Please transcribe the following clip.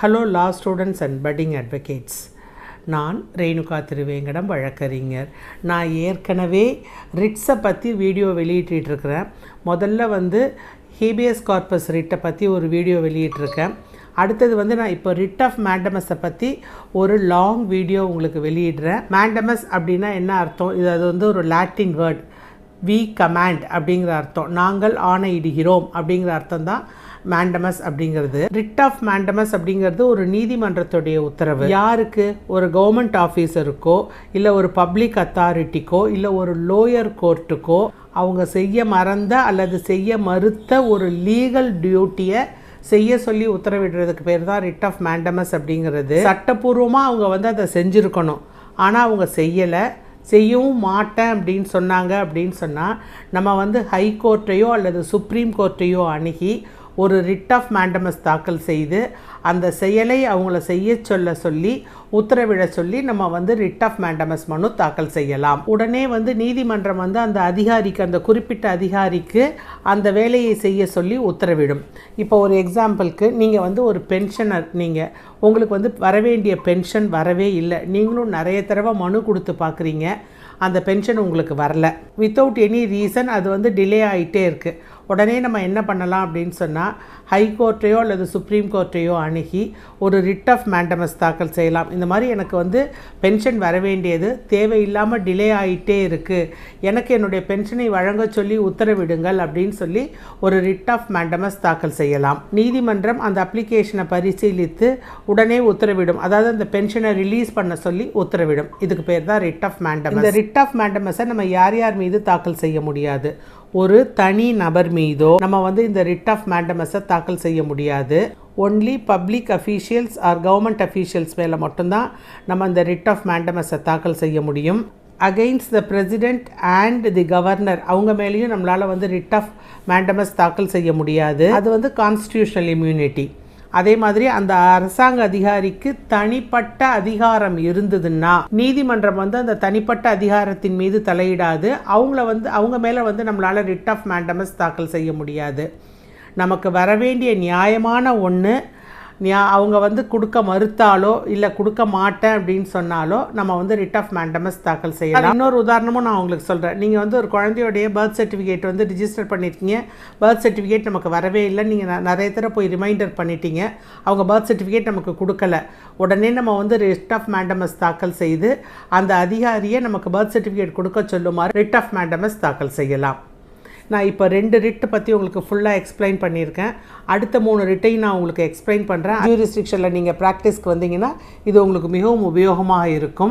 Hello law students and budding advocates நான் ரேணுகா திருவேங்கடம் வழக்கறிஞர். நான் ஏற்கனவே ரிட்ஸை பற்றி வீடியோ வெளியிட்டிருக்கிறேன் முதல்ல வந்து ஹேபியஸ் கார்பஸ் ரிட்டை பற்றி ஒரு வீடியோ வெளியிட்டிருக்கேன். அடுத்தது வந்து நான் இப்போ ரிட் ஆஃப் மேண்டமஸை பற்றி ஒரு லாங் வீடியோ உங்களுக்கு வெளியிடுறேன். மேண்டமஸ் அப்படின்னா என்ன அர்த்தம்? இது அது வந்து ஒரு லாட்டின் வேர்ட் வி கமாண்ட் அப்படிங்கிற அர்த்தம். நாங்கள் ஆணையிடுகிறோம் அப்படிங்கிற அர்த்தம் தான் மேண்டமஸ் அப்படிங்கிறது. ரிட் ஆஃப் மேண்டமஸ் அப்படிங்கிறது ஒரு நீதிமன்றத்துடைய உத்தரவு. யாருக்கு? ஒரு கவர்மெண்ட் ஆஃபீஸருக்கோ இல்லை ஒரு பப்ளிக் அத்தாரிட்டிக்கோ இல்லை ஒரு லோயர் கோர்ட்டுக்கோ அவங்க செய்ய மறந்த அல்லது செய்ய மறுத்த ஒரு லீகல் டியூட்டியை செய்ய சொல்லி உத்தரவிடுறதுக்கு பேர் தான் ரிட் ஆஃப் மேண்டமஸ் அப்படிங்கிறது. சட்டப்பூர்வமாக அவங்க வந்து அதை செஞ்சுருக்கணும். ஆனால் அவங்க செய்யலை. செய்யவும் மாட்டேன் அப்படின்னு சொன்னாங்க அப்படின்னு சொன்னால் நம்ம வந்து ஹை கோர்ட்டையோ அல்லது சுப்ரீம் கோர்ட்டையோ அணுகி ஒரு ரிட் ஆஃப் மேண்டமஸ் தாக்கல் செய்து அந்த செயலை அவங்கள செய்ய சொல்ல சொல்லி உத்தரவிட சொல்லி நம்ம வந்து ரிட் ஆஃப் மேண்டமஸ் மனு தாக்கல் செய்யலாம். உடனே வந்து நீதிமன்றம் வந்து அந்த அதிகாரிக்கு அந்த குறிப்பிட்ட அதிகாரிக்கு அந்த வேலையை செய்ய சொல்லி உத்தரவிடும். இப்போ ஒரு எக்ஸாம்பிளுக்கு நீங்கள் வந்து ஒரு பென்ஷனர் நீங்கள் உங்களுக்கு வந்து வரவேண்டிய பென்ஷன் வரவே இல்லை. நீங்களும் நிறைய தடவை மனு கொடுத்து பார்க்குறீங்க. அந்த பென்ஷன் உங்களுக்கு வரல. வித்தவுட் எனி ரீசன் அது வந்து டிலே ஆகிட்டே இருக்குது உடனே நம்ம என்ன பண்ணலாம் அப்படின்னு சொன்னால் ஹை கோர்ட்டையோ அல்லது சுப்ரீம் கோர்ட்டையோ அணுகி ஒரு ரிட் ஆஃப் மேண்டமஸ் தாக்கல் செய்யலாம். இந்த மாதிரி எனக்கு வந்து பென்ஷன் வர வேண்டியது தேவையில்லாமல் டிலே ஆகிட்டே இருக்குது எனக்கு என்னுடைய பென்ஷனை வழங்க சொல்லி உத்தரவிடுங்கள் அப்படின்னு சொல்லி ஒரு ரிட் ஆஃப் மேண்டமஸ் தாக்கல் செய்யலாம். நீதிமன்றம் அந்த அப்ளிகேஷனை பரிசீலித்து உடனே உத்தரவிடும். அதாவது அந்த பென்ஷனை ரிலீஸ் பண்ண சொல்லி உத்தரவிடும். இதுக்கு பேர் தான் ரிட் ஆஃப் மேண்டமஸ் இந்த ரிட் ஆஃப் மேண்டமஸை நம்ம யார் யார் மீது தாக்கல் செய்ய முடியாது? ஒரு தனி நபர் மீதோ நம்ம வந்து இந்த ரிட் ஆஃப் மேண்டமஸை தாக்கல் செய்ய முடியாது. Only public officials or government officials மேலே மட்டும்தான் நம்ம இந்த ரிட் ஆஃப் மேண்டமஸை தாக்கல் செய்ய முடியும். Against the president and the governor அவங்க மேலேயும் நம்மளால் வந்து ரிட் ஆஃப் மேண்டமஸ் தாக்கல் செய்ய முடியாது. அது வந்து கான்ஸ்டியூஷனல் இம்யூனிட்டி அதே மாதிரி அந்த அரசாங்க அதிகாரிக்கு தனிப்பட்ட அதிகாரம் இருந்ததுன்னா நீதிமன்றம் வந்து அந்த தனிப்பட்ட அதிகாரத்தின் மீது தலையிடாது. அவங்கள வந்து அவங்க மேலே வந்து நம்மளால் ரிட் ஆஃப் மேண்டமஸ் தாக்கல் செய்ய முடியாது. நமக்கு வரவேண்டிய நியாயமான ஒன்று அவங்க வந்து கொடுக்க மறுத்தாலோ இல்லை கொடுக்க மாட்டேன் அப்படின்னு சொன்னாலோ நம்ம வந்து ரிட் ஆஃப் மேண்டமஸ் தாக்கல் செய்யலாம். இன்னொரு உதாரணமும் நான் உங்களுக்கு சொல்கிறேன் நீங்கள் வந்து ஒரு குழந்தையோடைய பர்த் சர்டிஃபிகேட் வந்து ரிஜிஸ்டர் பண்ணியிருக்கீங்க பர்த் சர்டிஃபிகேட் நமக்கு வரவே இல்லை. நீங்கள் நிறைய தடவை போய் ரிமைண்டர் பண்ணிட்டீங்க. அவங்க பர்த் சர்டிஃபிகேட் நமக்கு கொடுக்கல. உடனே நம்ம வந்து ரிட் ஆஃப் மேண்டமஸ் தாக்கல் செய்து அந்த அதிகாரியை நமக்கு பர்த் சர்டிஃபிகேட் கொடுக்க சொல்லுமாறு ரிட் ஆஃப் மேண்டமஸ் தாக்கல் செய்யலாம். நான் இப்போ ரெண்டு ரிட்டு பற்றி உங்களுக்கு ஃபுல்லாக எக்ஸ்பிளைன் பண்ணியிருக்கேன். அடுத்த மூணு ரிட்டையும் நான் உங்களுக்கு எக்ஸ்பிளைன் பண்ணுறேன் ஜூரிஸ்டிக்ஷனில் நீங்கள் ப்ராக்டிஸ்க்கு வந்தீங்கன்னா இது உங்களுக்கு மிகவும் உபயோகமாக இருக்கும்.